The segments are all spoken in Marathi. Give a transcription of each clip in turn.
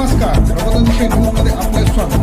नमस्कार. प्रबोधनविषयी न्यूजमध्ये आपले स्वागत.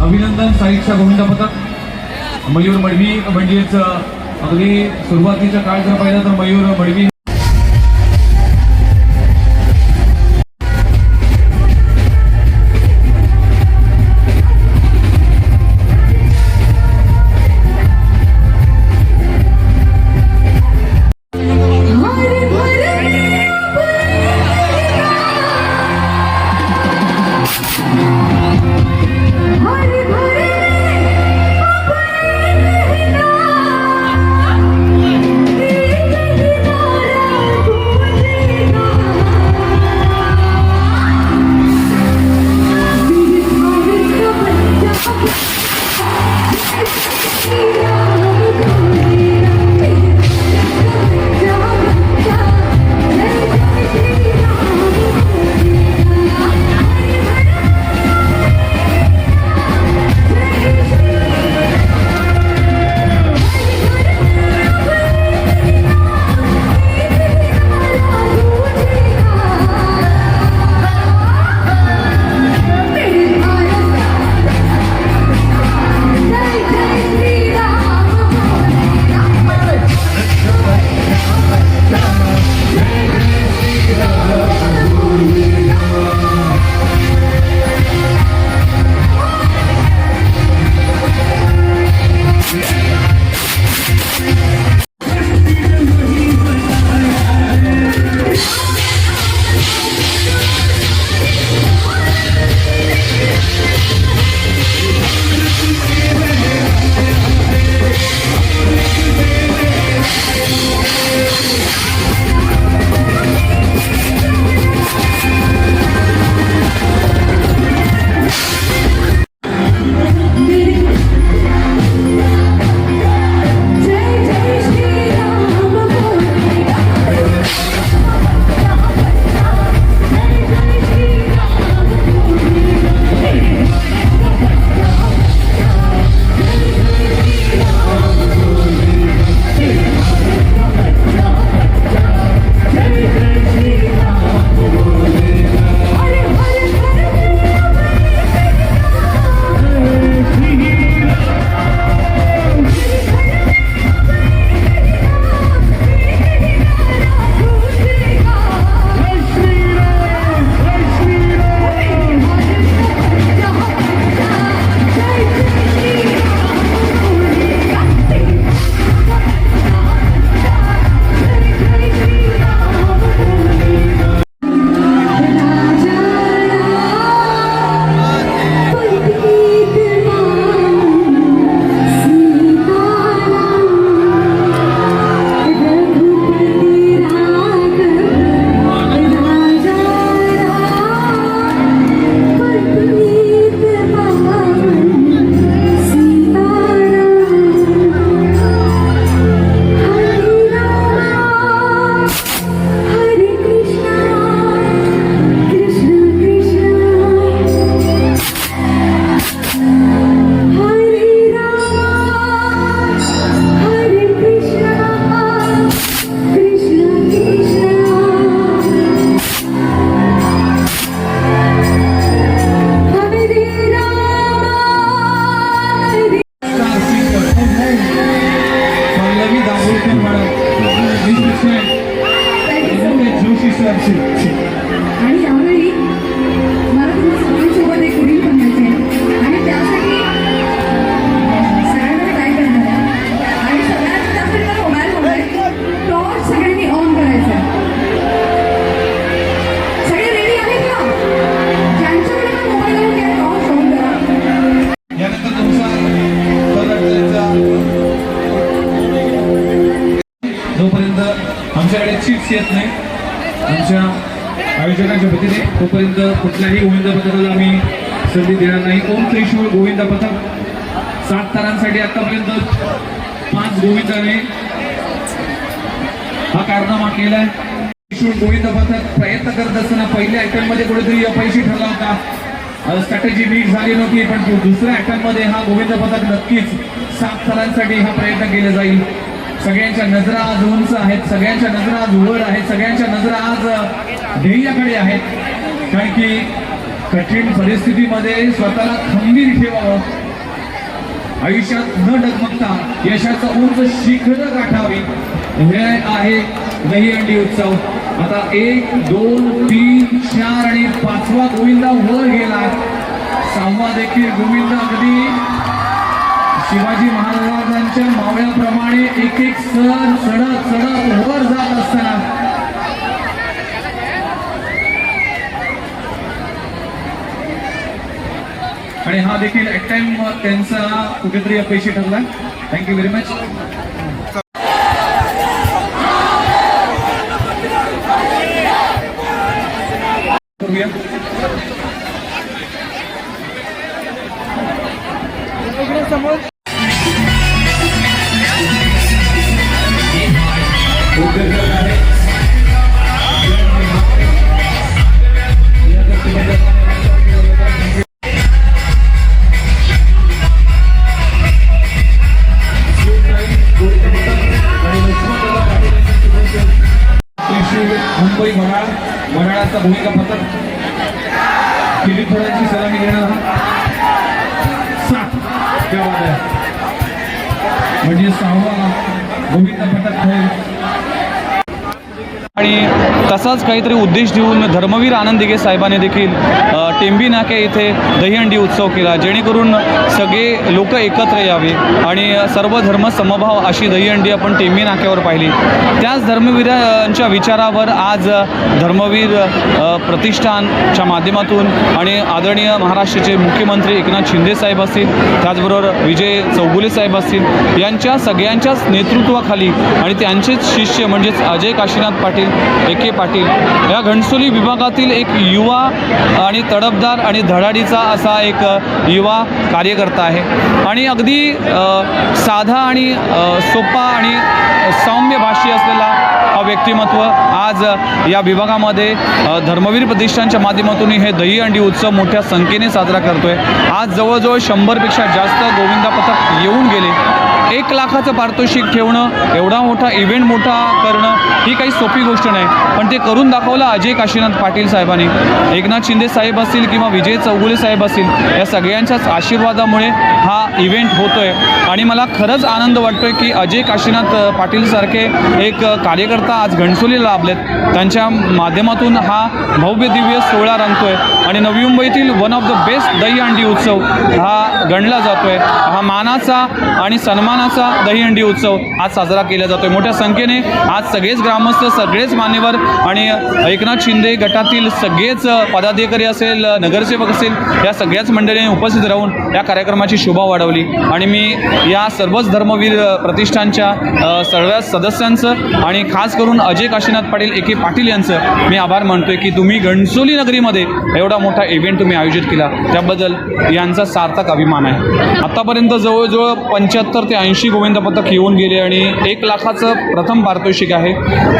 अभिनंदन साईडच्या गोविंदा पथक. मयूर मडवी म्हणजेच अगदी सुरुवातीचा काळ जर पाहिला तर मयूर मडवी you. आयोजकांच्या वतीने तोपर्यंत कुठल्याही गोविंदा पथकाला आम्ही संधी देणार नाही. ओम त्रिशूळ गोविंदा पथक सात तारांसाठी आतापर्यंत पाच गोविंदाने हा कारनामा केलाय त्रिशूळ गोविंदा पथक प्रयत्न करत असताना पहिल्या आयटममध्ये कुठेतरी अपयशी ठरला होता. स्ट्रॅटेजी नीट झाली नव्हती पण दुसऱ्या दुसऱ्या मध्ये हा गोविंद पथक नक्कीच सात थरांसाठी हा प्रयत्न केला जाईल. सगळ्यांच्या नजरा आज उंच आहेत सगळ्यांच्या नजरा आज वर आहेत सगळ्यांच्या नजरा आज ध्येयाकडे आहेत. कारण की कठीण परिस्थितीमध्ये स्वतःला खंबीर ठेवावं आयुष्यात न डगमगता यशाचं उंच शिखर गाठावी हे आहे दहीहंडी उत्सव. आता एक दोन तीन चार आणि पाचवा गोविंदा वर गेला. सहावा देखील गोविंदा अगदी शिवाजी महाराजांच्या मावळ्याप्रमाणे एक एक सण चढत चढत वर जात असताना. आणि हा देखील एक टाइम त्यांचा कुठेतरी अपयशी ठरला. Thank you very much Mumbai Wadala वडाळाचा भूमिका पथक. किली थोड्यांची सलामी घेणार सात. म्हणजे सहावा गोविंद पथक होईल आणि तसाच काहीतरी उद्देश देऊन धर्मवीर आनंद दिघे साहेबाने देखील टेंबी नाके येथे दहीहंडी उत्सव केला जेणेकरून सगळे लोक एकत्र यावे आणि सर्व धर्म समभाव अशी दहीहंडी आपण टेंबी नाक्यावर पाहिली. त्याच धर्मवीरांच्या विचारावर आज धर्मवीर प्रतिष्ठानच्या माध्यमातून आणि आदरणीय महाराष्ट्राचे मुख्यमंत्री एकनाथ शिंदे साहेब असतील त्याचबरोबर विजय चौगुले साहेब असतील यांच्या सगळ्यांच्याच नेतृत्वाखाली आणि त्यांचेच शिष्य म्हणजेच अजय काशीनाथ पाटील ए के पाटील. या घणसोली विभागातील एक युवा आणि तडफदार आणि धडाडीचा असा एक युवा कार्यकर्ता आहे. आणि अगदी साधा आणि सोपा आणि सौम्य भाषी असलेला हा व्यक्तिमत्व आज या विभागामध्ये धर्मवीर प्रतिष्ठानच्या माध्यमातून हे दहीहंडी उत्सव मोठ्या संख्येने साजरा करतोय. आज जवळजवळ शंभरपेक्षा जास्त गोविंदा पथक येऊन गेले. एक लाखाचं पारितोषिक ठेवणं एवढा मोठा इव्हेंट मोठा करणं ही काही सोपी गोष्ट नाही. पण ते करून दाखवलं अजय काशीनाथ पाटील साहेबांनी. एकनाथ शिंदे साहेब असतील किंवा विजय चौगुले साहेब असतील या सगळ्यांच्याच आशीर्वादामुळे हा इव्हेंट होतोय. आणि मला खरंच आनंद वाटतोय की अजय काशीनाथ पाटीलसारखे एक कार्यकर्ता आज घणसोलीला लाभलेत. त्यांच्या माध्यमातून हा भव्य दिव्य सोहळा रंगतोय. आणि नवी मुंबईतील one of the best Dahihandi उत्सव हा गणला जातोय. हा मानाचा आणि सन्मान सन्मानाचा दहीहंडी उत्सव आज साजरा केला जातोय. मोठ्या संख्येने आज सगळेच ग्रामस्थ सगळेच मान्यवर आणि एकनाथ शिंदे गटातील सगळेच पदाधिकारी असेल नगरसेवक असेल या सगळ्याच मंडळींनी उपस्थित राहून या कार्यक्रमाची शोभा वाढवली. आणि मी या सर्वच धर्मवीर प्रतिष्ठानच्या अ, सर्व सदस्यांचं आणि खास करून अजय काशीनाथ पाटील एके पाटील यांचं मी आभार मानतोय की तुम्ही घणसोली नगरीमध्ये एवढा मोठा इव्हेंट तुम्ही आयोजित केला. त्याबद्दल यांचा सार्थक अभिमान आहे. आतापर्यंत जवळजवळ पंच्याहत्तर ते ऐंशी गोविंद पथक येऊन गेले आणि एक लाखाचं प्रथम पारितोषिक आहे.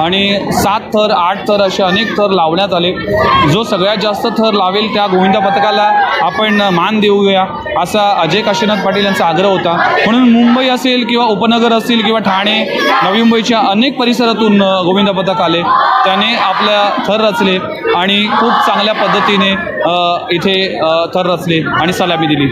आणि सात थर आठ थर असे अनेक थर लावण्यात आले. जो सगळ्यात जास्त थर लावेल त्या गोविंद पथकाला आपण मान देऊया असा अजय काशीनाथ पाटील यांचा आग्रह होता. म्हणून मुंबई असेल किंवा उपनगर असतील किंवा ठाणे नवी मुंबईच्या अनेक परिसरातून गोविंद पथक आले. त्याने आपल्या थर रचले आणि खूप चांगल्या पद्धतीने इथे थर रचले आणि सलामी दिली.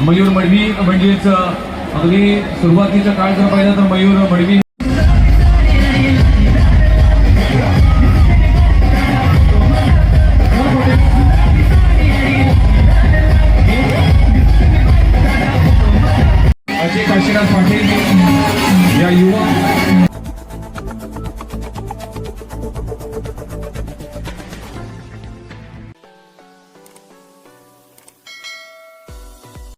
मयूर मडवी म्हणजेच अगदी सुरुवातीचा काळ जर पाहिला तर मयूर मडवी